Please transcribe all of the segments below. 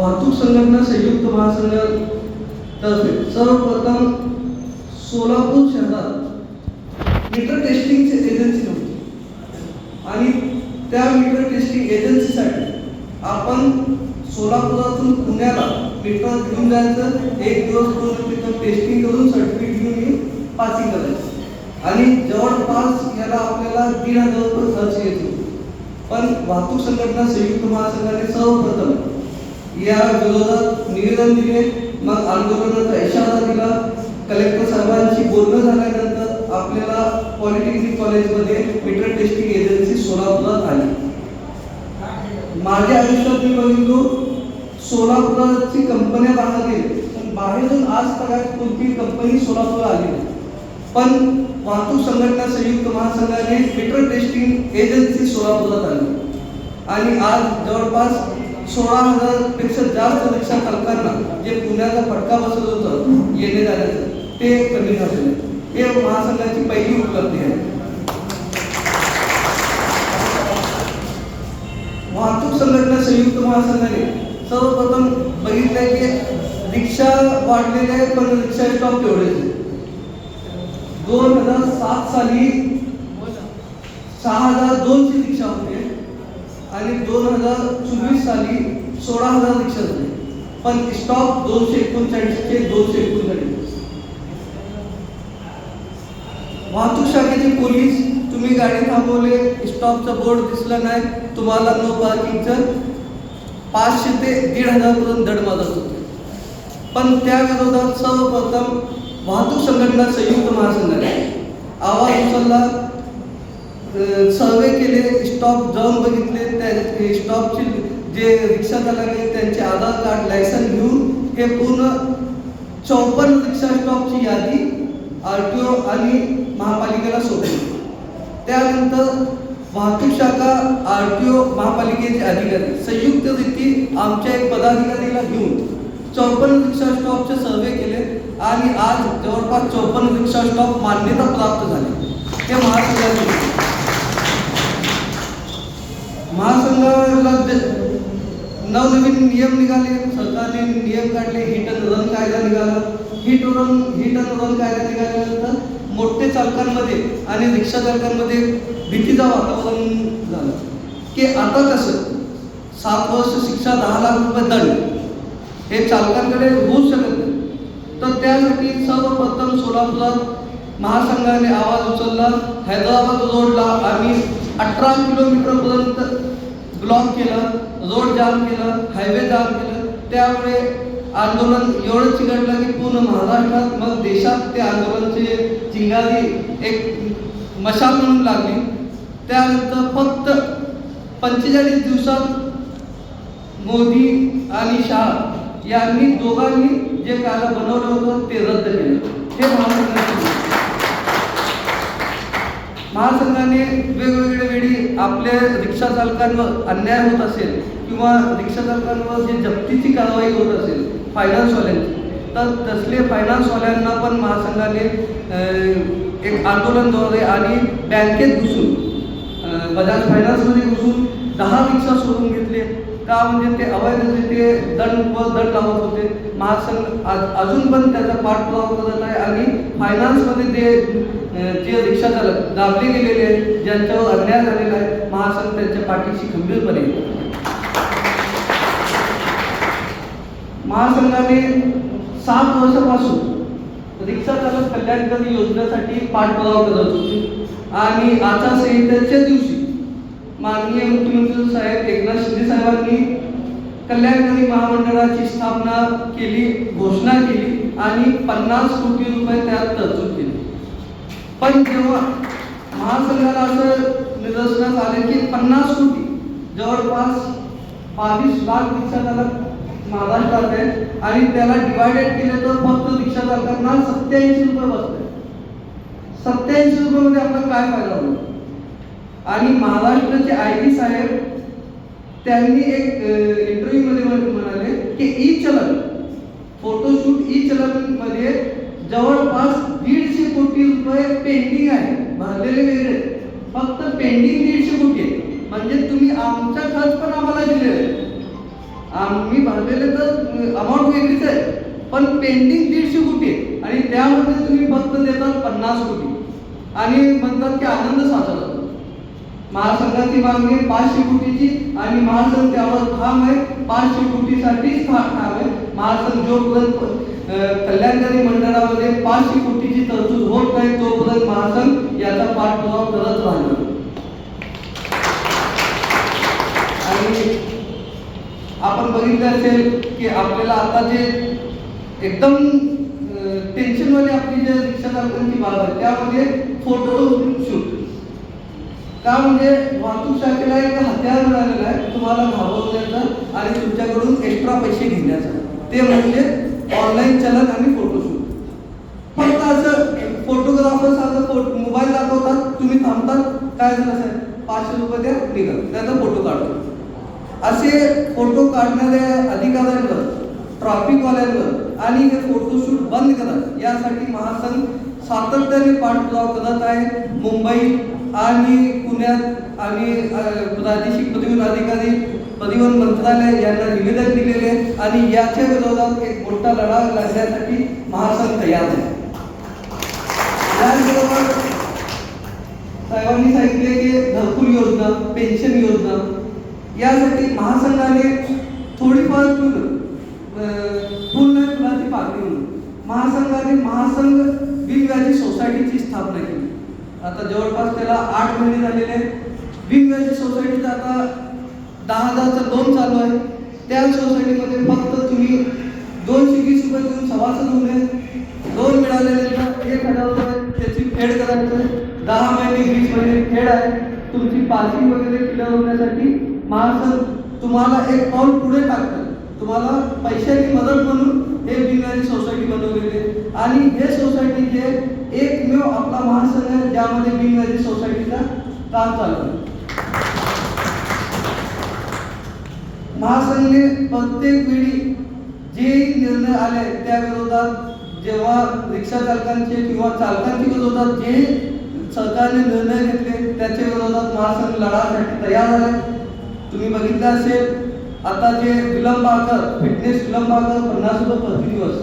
वाहतूक संघटना संयुक्त महासंघ तर्फे सर्वप्रथम सोलापूर शहरात मीटर टेस्टिंगची एजन्सी नव्हती आणि त्या मीटर टेस्टिंग एजन्सीसाठी आपण सोलापुरातून पुण्याला मीटर घेऊन जायचं. एक दिवस पूर्ण तिथं टेस्टिंग करून सर्टिफिकेट घेऊन येऊन पासिंग करायचं. आणि जवळपास याला आपल्याला दीड हजार रुपये खर्च येतो. पण वाहतूक संघटना संयुक्त महासंघाने सर्वप्रथम या विरोधात निवेदन दिले. मग आंदोलनाचा इशारा दिला. कलेक्टर साहेबांशी बोलणं झाल्यानंतर आपल्याला पॉलिटेक्निक कॉलेजमध्ये मीटर टेस्टिंग एजन्सी सोलापुरात आली. माझ्या आयुष्यात मी बघितलो सोलापुराची कंपन्या बाहेर पण बाहेरून आज तक कोणती कंपनी सोलापूर आली नाही. पण वाहतूक संघटना संयुक्त महासंघाने मीटर टेस्टिंग एजन्सी सोलापुरात आली आणि आज जवळपास सोळा हज़ार पेक्षा जास्त रिक्षा चालकांना जे पुण्याचा फटका बसत होतं, येणे जाण्याचं ते कमी झालेलं हे महासंघाची पहिली उपलब्धी आहे. वाहतूक संघटना संयुक्त महासंघाने सर्वप्रथम बघितलं की रिक्षा वाढलेल्या आहेत, पण रिक्षा स्टॉप तेवढेच दोन हज़ार सात साली सहा हज़ार दोनशे रिक्षा होते आणि दोन हजार चोवीस साली सोळा हजार रिक्षा झाले. पण स्टॉप दोनशे एकोणचाळीस ते दोनशे एकोणचाळीस. वाहतूक शाखेचे पोलीस तुम्ही गाडी थांबवले स्टॉपचा बोर्ड दिसला नाही तुम्हाला नो पार्किंगचं पाचशे ते दीड हजारपर्यंत दड माजत होते. पण त्या विरोधात सर्वप्रथम वाहतूक संघटना संयुक्त महासंघाने आवाज उचलला सर्वे केले स्टॉप जाऊन बघितले त्या स्टॉपचे जे रिक्षा चालक त्यांचे आधार कार्ड लायसन घेऊन हे पूर्ण चौपन्न रिक्षा स्टॉपची यादी आर टी ओ आणि महापालिकेला सोडली त्यानंतर वाहतूक शाखा आर टी ओ महापालिकेचे अधिकारी संयुक्त रीती आमच्या एक पदाधिकारीला घेऊन चौपन्न रिक्षा स्टॉपचे सर्वे केले आणि आज जवळपास चौपन्न रिक्षा स्टॉप मान्यता प्राप्त झाली. हे महासंघाने महासंघाला नवनवीन नियम निघाले सरकारने नियम काढले हिट अँड रन कायदा निघाला. Hit run hit and run कायदा निघाल्यानंतर मोठे चालकांमध्ये आणि रिक्षा चालकांमध्ये भीतीचं वातावरण झालं. की आता कसं? सात वर्ष शिक्षा दहा लाख रुपये दंड. हे चालकांकडे होऊ शकत नाही. तर त्यासाठी सर्वप्रथम सोलापुरात महासंघाने आवाज उचलला. हैदराबाद रोडला आम्ही अठरा किलोमीटरपर्यंत ब्लॉक केलं रोड जाम केलं हायवे जाम केलं. त्यामुळे आंदोलन एवढं चिघडलं की पूर्ण महाराष्ट्रात मग देशात ते आंदोलनचे चिंगारी एक मशाल म्हणून लागली. त्यानंतर फक्त पंचेचाळीस दिवसात मोदी आणि शाह यांनी दोघांनी जे कायदा बनवलं होतं ते रद्द केलं. हे महाराष्ट्र महासंघाने वेगवेगळ्या वेळी आपल्या रिक्षा चालकांवर अन्याय होत असेल किंवा रिक्षा चालकांवर जे जप्तीची कारवाई होत असेल फायनान्सवाल्यांची तर तसले फायनान्सवाल्यांना पण महासंघाने एक आंदोलनद्वारे आणि बँकेत घुसून बजाज फायनान्समध्ये घुसून दहा रिक्षा सोडून घेतले. का म्हणजे ते अवैध ते दंड व दंड लावत होते? महासंघ आज- अजून पण त्याचा पाठपुरावा करत आहे आणि फायनान्समध्ये ते जे रिक्षा चालक दाबले गेलेले आहेत ज्यांच्यावर अन्याय झालेला आहे महासंघ त्यांच्या पाठीशी खंबीरपणे महासंघाने सात वर्षापासून रिक्षा चालक कल्याणकारी योजनेसाठी पाठपुरावा करत होते. आणि आचारसंहितेच्या दिवशी माननीय मुख्यमंत्री साहेब एकनाथ शिंदे साहेबांनी कल्याणकारी महामंडळाची स्थापना केली घोषणा केली आणि पन्नास कोटी रुपये त्यात तरतूद केली. पण जेव्हा महासंघाला असं निदर्शनास आलं की पन्नास कोटी जवळपास बावीस लाख रिक्षा चालक महाराष्ट्रात आहेत आणि त्याला डिवायडेड केलं तर फक्त रिक्षा चालकांना सत्याऐंशी रुपये बसते सत्याऐंशी रुपयामध्ये आपला काय फायदा होईल आणि महाराष्ट्राचे आय टी साहेब त्यांनी एक इंटरव्ह्यू मध्ये म्हणाले की ई चलन फोटोशूट ई चलनमध्ये जवळपास दीडशे कोटी रुपये पेंडिंग आहे भरलेले वेगळे फक्त पेंडिंग दीडशे कोटी म्हणजे तुम्ही आमचा खर्च पण आम्हाला दिलेला आहे. आम्ही भरलेले तर अमाऊंट वेगळीच आहे. पण पेंडिंग दीडशे कोटी आहे आणि त्यामध्ये तुम्ही फक्त देतात पन्नास कोटी. आणि म्हणतात की आनंद साजरा. महासंघाची मागणी आहे पाचशे कोटीची आणि महासंघ त्यावर ठाम आहे. पाचशे कोटीसाठीच ठाम आहे. महासंघ जोपर्यंत कल्याणकारी मंडळामध्ये पाचशे कोटीची तरतूद होत नाही तोपर्यंत महासंघ याचा पाठपुरावा करत राहणार. आणि आपण बघितलं असेल की आपल्याला आता जे एकदम टेन्शनवाली आपली जे रिक्षा चालकांची बाब आहे त्यामध्ये फोटो शूट का म्हणजे वाहतूक शाखेला एक हत्यार मिळालेलं आहे तुम्हाला घाबरण्याचं आणि तुमच्याकडून एक्स्ट्रा पैसे घेण्याचं. ते म्हणजे ऑनलाईन चलन आणि फोटोशूट फक्त असं फोटोग्राफर साधं फोटो मोबाईल दाखवतात तुम्ही थांबतात काय झालं साहेब? पाचशे रुपये द्या निघा. त्याचा फोटो काढतो असे फोटो काढणाऱ्या अधिकाऱ्यांवर ट्रॅफिकवाल्यांवर आणि हे फोटोशूट बंद करत यासाठी महासंघ सातत्याने पाठपुरावा करत आहे. मुंबई आणि पुण्यात आणि प्रादेशिक प्रतिबंध अधिकारी परिवहन मंत्रालय यांना निवेदन दिलेले आणि याच्या विरोधात एक मोठा लढा लढण्यासाठी महासंघ तयार आहे. त्याचबरोबर साहेबांनी सांगितले की घरकुल योजना पेन्शन योजना यासाठी महासंघाने थोडीफार फुल फुल नाही फुलाची पाकळी म्हणून महासंघाने महासंघ बिनव्याजी सोसायटीची स्थापना केली. आता जवळपास त्याला आठ महिने झालेले आहेत. बिनव्याजी सोसायटीचा आता दहा हजारचं लोन चालू आहे. त्या सोसायटीमध्ये फक्त तुम्ही दोनशे वीस रुपये देऊन सभासद नये लोन मिळालेले एक हजार रुपये त्याची फेड करायचं दहा महिने वीस महिने फेड आहे. तुमची पासिंग वगैरे क्लिअर होण्यासाठी महासंघ तुम्हाला एक पाऊल पुढे टाकतं. तुम्हाला पैशाची मदत म्हणून हे बिनवारी सोसायटी बनवलेली आहे. आणि हे सोसायटी जे एकमेव आपला महासंघ आहे ज्यामध्ये बिनवारी सोसायटीचा काम चालू आहे. महासंघने प्रत्येक वेळी जे निर्णय आले त्या विरोधात जेव्हा रिक्षा चालकांचे किंवा चालकांच्या विरोधात जे सरकारने निर्णय घेतले त्याच्या विरोधात महासंघ लढासाठी तयार झाले. तुम्ही बघितलं असेल आता जे विलंब आकार फिटनेस विलंब आकार पन्नास रुपये प्रति दिवस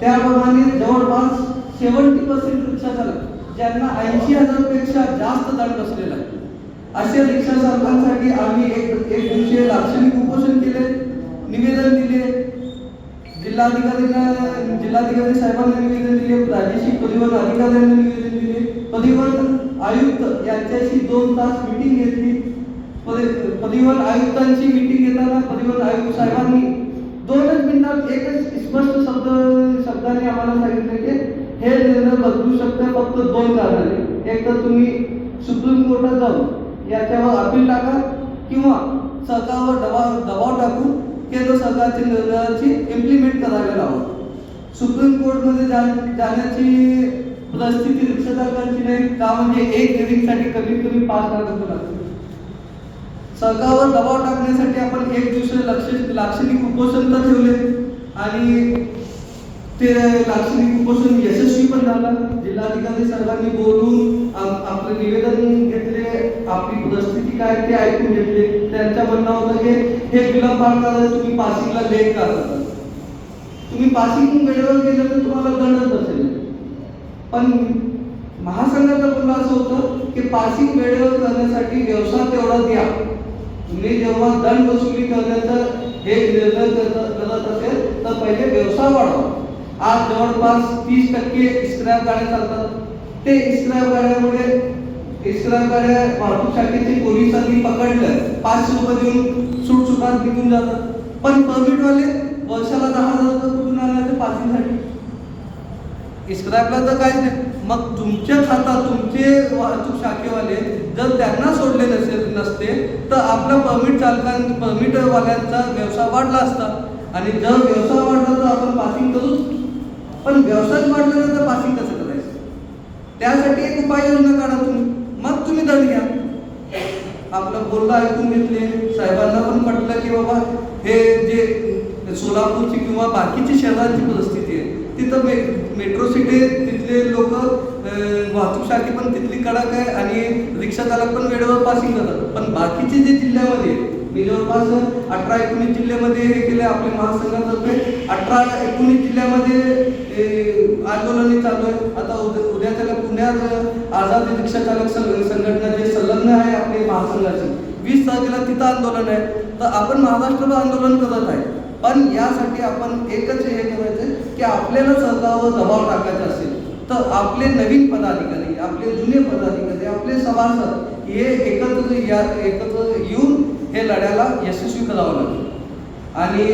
त्याप्रमाणे जवळपास सेवन्टी पर्सेंट रिक्षा चालक ज्यांना ऐंशी हजारपेक्षा जास्त दंड बसलेला आहे. अशा रिक्षा चालकांसाठी आम्ही एक एक दिवशी लाक्षणिक उपोषण केले निवेदन दिले. जिल्हाधिकाऱ्यांना जिल्हाधिकारी साहेबांना निवेदन दिले प्रादेशिक परिवहन अधिकाऱ्यांना निवेदन दिले. परिवहन आयुक्त यांच्याशी दोन तास मिटिंग घेतली. परिवहन आयुक्तांची मिटिंग घेताना परिवहन आयुक्त साहेबांनी दोनच मिनिटात एकच स्पष्ट शब्द शब्दाने आम्हाला सांगितले की हे निर्णय बदलू शकते फक्त दोन कारणाने. एक तर तुम्ही सुप्रीम कोर्टात जाऊन याच्यावर अपील टाका किंवा सरकारवर दबाव दबाव टाकून केंद्र सरकारच्या निर्णयाची इम्प्लिमेंट करावे लावा. सुप्रीम कोर्टमध्ये जा जाण्याची परिस्थिती रिक्षा चालकांची नाही का म्हणजे एक हिअरिंगसाठी कमीत कमी पाच लाख रुपये लागतील सरकारवर दबाव टाकण्यासाठी आपण एक दिवशी लक्ष लाक्षणिक उपोषण तर ठेवले. आणि ते लाक्षणिक उपोषण यशस्वी पण झालं. जिल्हाधिकारी सर्वांनी बोलून आपलं निवेदन घेतले आपली परिस्थिती काय ते ऐकून घेतले. त्यांच्या म्हणणं होतं की हे विलंब करा तुम्ही पासिंगला लेट करता तुम्ही पासिंग वेळेवर गेलं तर तुम्हाला दंडच असेल. पण महासंघाचं बोलणं असं होतं की पासिंग वेळेवर करण्यासाठी व्यवसाय तेवढा द्या. तुम्ही जेव्हा दंड वसुली करण्याचं हे निर्णय करत असेल तर पहिले व्यवसाय वाढवा. आज जवळपास तीस टक्के स्क्रॅप गाड्या चालतात. ते स्क्रॅप गाड्यामुळे स्क्रॅप गाड्या वाहतूक शाखेचे पोलिसांनी पकडलं. पाचशे रुपये देऊन सुटसुटात निघून जातात. पण परमिटवाले वर्षाला दहा हजार रुपये कुठून आणायचे? पासिंगसाठी स्क्रॅपला तर काहीच नाही. मग तुमच्या खातात तुमचे वाहतूक शाखेवाले जर त्यांना सोडले नसेल नसते तर आपला परमिट चालकां परमिटवाल्यांचा व्यवसाय वाढला असता. आणि जर व्यवसाय वाढला तर आपण पासिंग करू? पण व्यवसाय वाढला तर पासिंग कसं करायचं? त्यासाठी एक उपाययोजना काढा तुम्ही. मग तुम्ही दंड घ्या. आपलं बोलणं ऐकून घेतले. साहेबांना पण म्हटलं की बाबा हे जे सोलापूरची किंवा बाकीची शहरांची परिस्थिती आहे तिथं मे मेट्रो सिटी तिथले लोक वाहतूक शाखी पण तिथली कडक आहे आणि रिक्षा चालक पण वेळेवर पासिंग करतात पण बाकीचे जे जिल्ह्यामध्ये आहे, मी जवळपास अठरा एकोणीस जिल्ह्यामध्ये हे केले आपले महासंघातर्फे. अठरा एकोणीस जिल्ह्यामध्ये हे आंदोलने चालू आहे आता उद्या त्याला पुण्यात आझाद रिक्षा चालक संघटना जे संलग्न आहे आपले महासंघाची. वीस तारखेला तिथं आंदोलन आहे. तर आपण महाराष्ट्रात आंदोलन करत आहे. पण यासाठी आपण एकच हे करायचं की आपल्याला सरकारवर दबाव टाकायचा असेल तर आपले नवीन पदाधिकारी आपले जुने पदाधिकारी आपले सभासद हे एकत्र या एकत्र येऊन हे लढ्याला यशस्वी करावं लागेल. आणि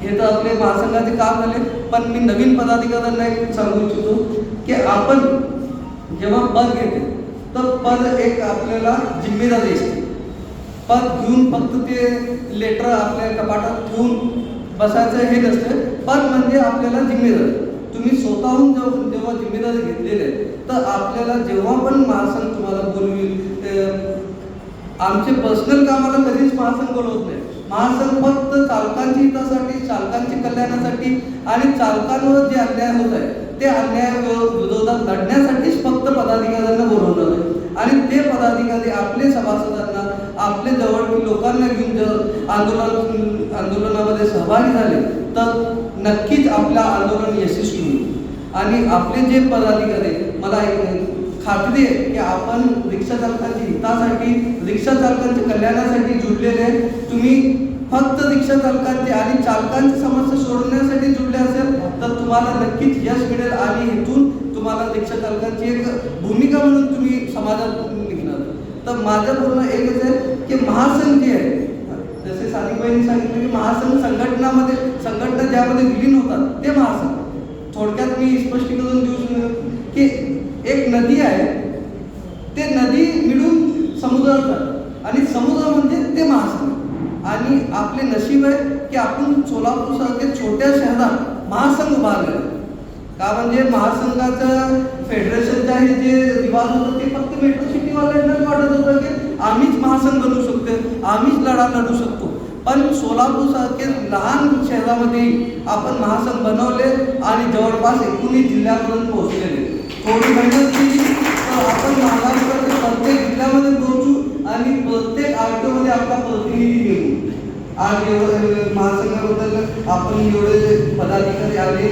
हे तर आपले महासंघाचे काम झाले पण मी नवीन पदाधिकाऱ्यांना एक सांगू इच्छितो की आपण जेव्हा पद घेते तर पद एक आपल्याला जिम्मेदारी असते. पद घेऊन फक्त ते लेटर आपल्या कपाटात ठेवून बसायचं हे नसतं पद म्हणजे आपल्याला जिम्मेदारी. तुम्ही स्वतःहून जेव्हा जेव्हा जिम्मेदारी घेतलेली आहे तर आपल्याला जेव्हा पण महासंघ तुम्हाला बोलवी आमचे पर्सनल कामाला कधीच महासंघ बोलवत नाही. महासंघ फक्त चालकांच्या हितासाठी चालकांच्या कल्याणासाठी आणि चालकांवर जे अन्याय होत आहे ते अन्याय विरोधात लढण्यासाठीच फक्त पदाधिकाऱ्यांना बोलवणार आहे. आणि ते पदाधिकारी आपले सभासदांना आपले जवळची लोकांना घेऊन जर आंदोलन आंदोलनामध्ये सहभागी झाले तर नक्कीच आपलं आंदोलन यशस्वी होईल. आणि आपले जे पदाधिकारी मला एक खात्री आहे की आपण रिक्षा चालकांच्या हितासाठी रिक्षा चालकांच्या कल्याणासाठी जुडलेले आहे. तुम्ही फक्त रिक्षा चालकांचे आणि चालकांची समस्या सोडवण्यासाठी जुडले असेल तर तुम्हाला नक्कीच यश मिळेल आणि हेतून तुम्हाला रिक्षा चालकांची एक भूमिका म्हणून तुम्ही समाजात निघणार तर माझं बोलणं एकच आहे की महासंघ जे आहे जसे सानिकबाईंनी सांगितलं की महासंघ संघटनामध्ये संघटना ज्यामध्ये विलीन होतात ते महासंघ थोडक्यात मी स्पष्टीकरण देऊ की एक नदी आहे. ते नदी मिळून समुद्रात आणि समुद्र म्हणजे ते महासंघ आणि आपले नशीब आहे की आपण सोलापूर छोट्या शहरात महासंघ उभारले का म्हणजे महासंघाचं फेडरेशनचा हे जे रिवाज होतं ते फक्त मेट्रो सिटीवाल्यांना वाटत होतं की आम्हीच महासंघ बनू शकतो आम्हीच लढा लढू शकतो. पण सोलापूर सारखे लहान शहरामध्ये आपण महासंघ बनवले आणि जवळपास एकूणही जिल्ह्यापर्यंत पोहोचलेले. थोडी मेहनत केली तर आपण महाराष्ट्राच्या प्रत्येक जिल्ह्यामध्ये पोहोचू आणि प्रत्येक आरटीओमध्ये आपला प्रतिनिधी घेऊ आज एवढं महासंघाबद्दल आपण एवढे पदाधिकारी आले